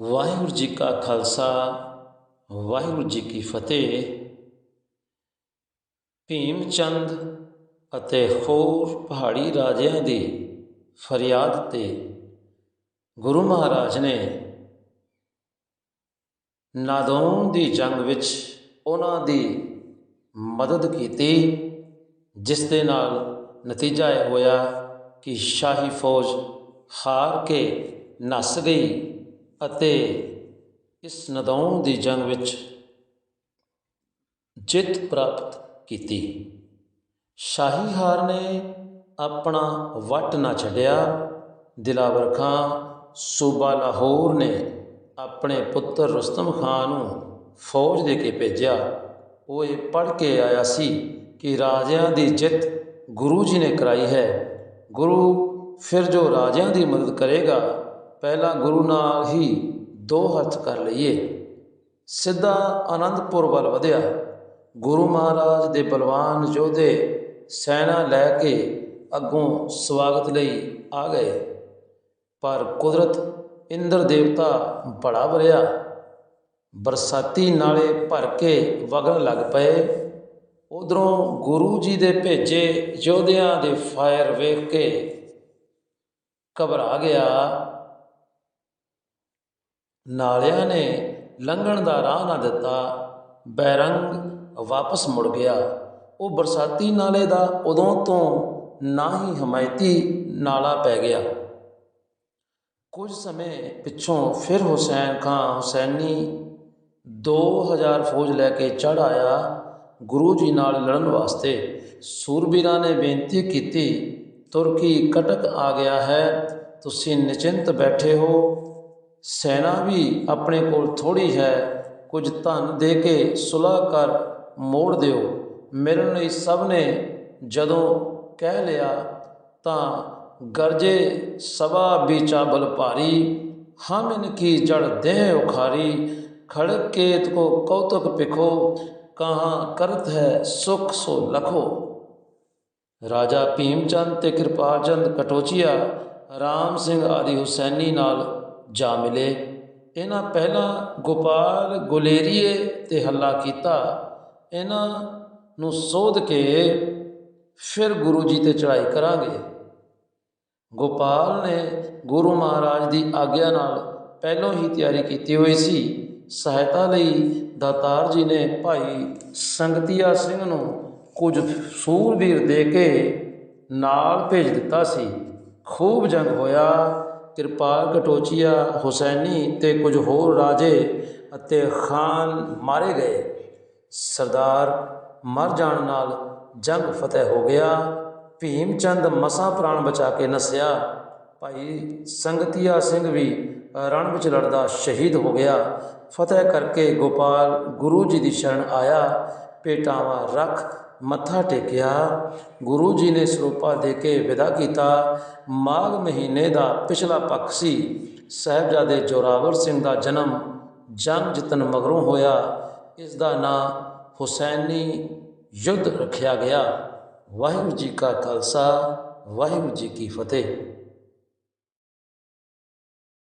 ਵਾਹਿਗੁਰੂ ਜੀ ਕਾ ਖਾਲਸਾ, ਵਾਹਿਗੁਰੂ ਜੀ ਕੀ ਫਤਿਹ। ਭੀਮ ਚੰਦ ਅਤੇ ਹੋਰ ਪਹਾੜੀ ਰਾਜਿਆਂ ਦੀ ਫਰਿਆਦ ਤੇ ਗੁਰੂ ਮਹਾਰਾਜ ਨੇ ਨਾਦੌਨ ਦੀ ਜੰਗ ਵਿੱਚ ਉਹਨਾਂ ਦੀ ਮਦਦ ਕੀਤੀ, ਜਿਸ ਦੇ ਨਾਲ ਨਤੀਜਾ ਇਹ ਹੋਇਆ ਕਿ ਸ਼ਾਹੀ ਫੌਜ ਹਾਰ ਕੇ ਨੱਸ ਗਈ। ਅਤੇ ਇਸ ਨਦੌਨ ਦੀ ਜੰਗ ਵਿੱਚ ਜਿੱਤ ਪ੍ਰਾਪਤ ਕੀਤੀ। ਸ਼ਾਹੀ ਹਾਰ ਨੇ ਆਪਣਾ ਵੱਟ ਨਾ ਛੱਡਿਆ। ਦਿਲਾਵਰ ਖਾਂ ਸੂਬਾ ਲਾਹੌਰ ਨੇ ਆਪਣੇ ਪੁੱਤਰ ਰੁਸਤਮ ਖਾਨ ਨੂੰ ਫੌਜ ਦੇ ਕੇ ਭੇਜਿਆ। ਉਹ ਇਹ ਪੜ੍ਹ ਕੇ ਆਇਆ ਸੀ ਕਿ ਰਾਜਿਆਂ ਦੀ ਜਿੱਤ ਗੁਰੂ ਜੀ ਨੇ ਕਰਾਈ ਹੈ। ਗੁਰੂ ਫਿਰ ਜੋ ਰਾਜਿਆਂ ਦੀ ਮਦਦ ਕਰੇਗਾ ਪਹਿਲਾਂ ਗੁਰੂ ਨਾਲ ਹੀ ਦੋ ਹੱਥ ਕਰ ਲਈਏ। ਸਿੱਧਾ ਆਨੰਦਪੁਰ ਵੱਲ ਵਧਿਆ। ਗੁਰੂ ਮਹਾਰਾਜ ਦੇ ਬਲਵਾਨ ਯੋਧੇ ਸੈਨਾ ਲੈ ਕੇ ਅੱਗੋਂ ਸਵਾਗਤ ਲਈ ਆ ਗਏ। ਪਰ ਕੁਦਰਤ ਇੰਦਰ ਦੇਵਤਾ ਬੜਾ ਵਰਿਆ। ਬਰਸਾਤੀ ਨਾਲੇ ਭਰ ਕੇ ਵਗਣ ਲੱਗ ਪਏ। ਉਧਰੋਂ ਗੁਰੂ ਜੀ ਦੇ ਭੇਜੇ ਯੋਧਿਆਂ ਦੇ ਫਾਇਰ ਵੇਖ ਕੇ ਘਬਰਾ ਗਿਆ। ਨਾਲਿਆਂ ਨੇ ਲੰਘਣ ਦਾ ਰਾਹ ਨਾ ਦਿੱਤਾ। ਬੈਰੰਗ ਵਾਪਸ ਮੁੜ ਗਿਆ। ਉਹ ਬਰਸਾਤੀ ਨਾਲੇ ਦਾ ਉਦੋਂ ਤੋਂ ਨਾ ਹੀ ਹਮਾਇਤੀ ਨਾਲਾ ਪੈ ਗਿਆ। ਕੁਝ ਸਮੇਂ ਪਿੱਛੋਂ ਫਿਰ ਹੁਸੈਨ ਖਾਂ ਹੁਸੈਨੀ 2000 ਫੌਜ ਲੈ ਕੇ ਚੜ ਆਇਆ ਗੁਰੂ ਜੀ ਨਾਲ ਲੜਨ ਵਾਸਤੇ। ਸੂਰਬੀਰਾਂ ਨੇ ਬੇਨਤੀ ਕੀਤੀ, ਤੁਰਕੀ ਕਟਕ ਆ ਗਿਆ ਹੈ, ਤੁਸੀਂ ਨਿਚਿੰਤ ਬੈਠੇ ਹੋ ਸੈਨਾ ਵੀ ਆਪਣੇ ਕੋਲ ਥੋੜੀ ਹੈ। ਕੁਝ ਧਨ ਦੇ ਕੇ ਸੁਲਹ ਕਰ ਮੋੜ ਦਿਓ। ਮਿਲਣ ਲਈ ਸਭ ਨੇ ਜਦੋਂ ਕਹਿ ਲਿਆ ਤਾਂ ਗਰਜੇ ਸਭਾ ਬੀਚਾ ਬਲ ਭਾਰੀ। ਹਮ ਇਨ ਕੀ ਜੜ ਦੇਹ ਉਖਾਰੀ। ਖੜਕ ਕੇਤ ਕੋ ਕੌਤਕ ਪਿਖੋ ਕਹਾਂ ਕਰਤ ਹੈ ਸੁਖ ਸੋ ਲਖੋ। ਰਾਜਾ ਭੀਮਚੰਦ ਤੇ ਕਿਰਪਾਲ ਚੰਦ ਕਟੋਚੀਆ। ਰਾਮ ਸਿੰਘ ਆਦਿ ਹੁਸੈਨੀ ਨਾਲ ਜਾ ਮਿਲੇ। ਇਹਨਾਂ ਪਹਿਲਾਂ ਗੋਪਾਲ ਗੁਲੇਰੀਏ ਤੇ ਹੱਲਾ ਕੀਤਾ। ਇਹਨਾਂ ਨੂੰ ਸੋਧ ਕੇ ਫਿਰ ਗੁਰੂ ਜੀ ਤੇ ਚੜ੍ਹਾਈ ਕਰਾਂਗੇ। ਗੋਪਾਲ ਨੇ ਗੁਰੂ ਮਹਾਰਾਜ ਦੀ ਆਗਿਆ ਨਾਲ ਪਹਿਲਾਂ ਹੀ ਤਿਆਰੀ ਕੀਤੀ ਹੋਈ ਸੀ। ਸਹਾਇਤਾ ਲਈ ਦਾਤਾਰ ਜੀ ਨੇ ਭਾਈ ਸੰਗਤੀਆ ਸਿੰਘ ਨੂੰ ਕੁਝ ਸੂਰਬੀਰ ਦੇ ਕੇ ਨਾਲ ਭੇਜ ਦਿੱਤਾ ਸੀ। ਖੂਬ ਜੰਗ ਹੋਇਆ। ਕਿਰਪਾਲ ਕਟੋਚੀਆ ਹੁਸੈਨੀ ਤੇ ਕੁਝ ਹੋਰ ਰਾਜੇ ਅਤੇ ਖਾਨ ਮਾਰੇ ਗਏ। ਸਰਦਾਰ ਮਰ ਜਾਣ ਨਾਲ ਜੰਗ ਫਤਿਹ ਹੋ ਗਿਆ। ਭੀਮ ਚੰਦ ਮਸਾਂ ਪ੍ਰਾਣ ਬਚਾ ਕੇ ਨਸਿਆ। ਭਾਈ ਸੰਗਤੀਆ ਸਿੰਘ ਵੀ ਰਣ ਵਿੱਚ ਲੜਦਾ ਸ਼ਹੀਦ ਹੋ ਗਿਆ। ਫਤਿਹ ਕਰਕੇ ਗੋਪਾਲ ਗੁਰੂ ਜੀ ਦੀ ਸ਼ਰਨ ਆਇਆ। ਪੇਟਾਵਾ ਰੱਖ ਮੱਥਾ ਟੇਕਿਆ, ਗੁਰੂ ਜੀ ਨੇ ਸਰੂਪਾ ਦੇ ਕੇ ਵਿਦਾ ਕੀਤਾ। ਮਾਘ ਮਹੀਨੇ ਦਾ ਪਿਛਲਾ ਪੱਖ ਸੀ। ਸਹਿਬਜ਼ਾਦੇ ਜੋਰਾਵਰ ਸਿੰਘ ਦਾ ਜਨਮ ਜੰਗ ਜਿੱਤਣ ਮਗਰੋਂ ਹੋਇਆ। ਇਸ ਦਾ ਨਾਂ ਹੁਸੈਨੀ ਯੁੱਧ ਰੱਖਿਆ ਗਿਆ। ਵਾਹਿਗੁਰੂ ਜੀ ਕਾ ਖਾਲਸਾ, ਵਾਹਿਗੁਰੂ ਜੀ ਕੀ ਫਤਿਹ।